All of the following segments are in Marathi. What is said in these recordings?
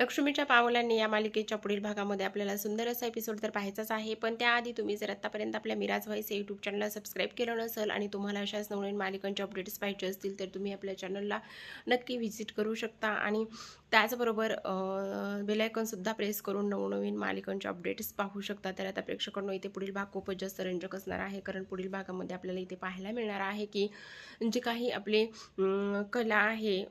लक्ष्मीच्या पावलांनी या मालिकेच्या पुढील भागामध्ये आपल्याला सुंदर असा एपिसोड तर पाहायचाच आहे. पण त्याआधी तुम्ही जर आत्तापर्यंत आपल्या मिराज व्हाईस या यूट्यूब चॅनलला सबस्क्राईब केलं नसेल आणि तुम्हाला अशाच नवनवीन मालिकांचे अपडेट्स पाहिजे असतील तर तुम्ही आपल्या चॅनलला नक्की व्हिजिट करू शकता. आणि त्याचबरोबर बेलायकनसुद्धा प्रेस करून नवनवीन मालिकांचे अपडेट्स पाहू शकता. तर आता प्रेक्षकांनो इथे पुढील भाग खूपच जास्त रंजक असणार आहे. कारण पुढील भागामध्ये आपल्याला इथे पाहायला मिळणार आहे की जे काही आपले कला आहे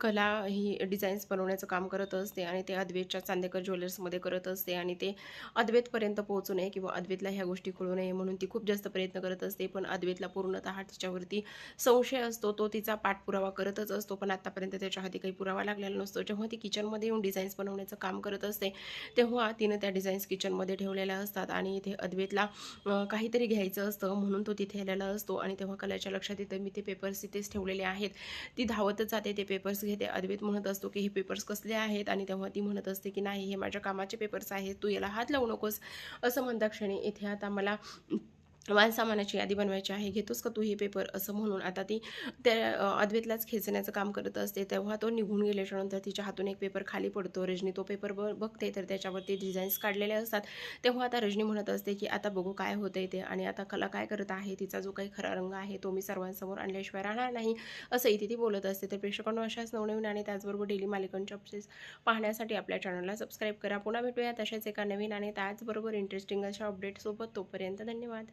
कला ही डिझाईन्स बनवण्याचं काम करत असते आणि ते अद्वैतच्या चांदेकर ज्वेलर्समध्ये करत असते आणि ते अद्वैतपर्यंत पोहोचू नये किंवा अद्वैतला ह्या गोष्टी कळू नये म्हणून ती खूप जास्त प्रयत्न करत असते. पण अद्वैतला पूर्णतः तिच्यावरती संशय असतो. तो तिचा पाठपुरावा करतच असतो. पण आतापर्यंत त्याच्या हाती काही पुरावा लागलेला नसतो. जेव्हा ती किचनमध्ये येऊन डिझाईन्स बनवण्याचं काम करत असते तेव्हा तिनं त्या डिझाईन्स किचनमध्ये ठेवलेल्या असतात आणि इथे अद्वैतला काहीतरी घ्यायचं असतं म्हणून तो तिथे आलेला असतो आणि तेव्हा कलाच्या लक्षात येतं मी ते पेपर्स इथेच ठेवलेले आहेत. ती धावतच जाते. ते पेपर्स घेते. अद्वैत म्हणत असतो की हे पेपर्स कसले आहेत? आणि तेव्हा ती म्हणत असते की नाही हे माझ्या कामाचे पेपर्स आहेत तू याला हात लावू नकोस. असं म्हणता क्षणी इथे आता मला मालसामानाची यादी बनवायची आहे घेतोस का तू हे पेपर असं म्हणून. आता ती त्या अद्वेतलाच खेचण्याचं काम करत असते तेव्हा तो निघून गेल्याच्यानंतर तिच्या हातून एक पेपर खाली पडतो. रजनी तो पेपर ब बघते तर त्याच्यावरती डिझाईन्स काढलेले असतात. तेव्हा आता रजनी म्हणत असते की आता बघू काय होतंय ते आणि आता कला काय करत आहे? तिचा जो काही खरा रंग आहे तो मी सर्वांसमोर आणल्याशिवाय राहणार नाही. असं इथे ती बोलत असते. तर प्रेक्षकांना अशाच नवनवीन आणि त्याचबरोबर डेली मालिकांच्या अपडेट्स पाहण्यासाठी आपल्या चॅनलला सबस्क्राईब करा. पुन्हा भेटूया तशाच एका नवीन आणि त्याचबरोबर इंटरेस्टिंग अशा अपडेटसोबत तोपर्यंत धन्यवाद.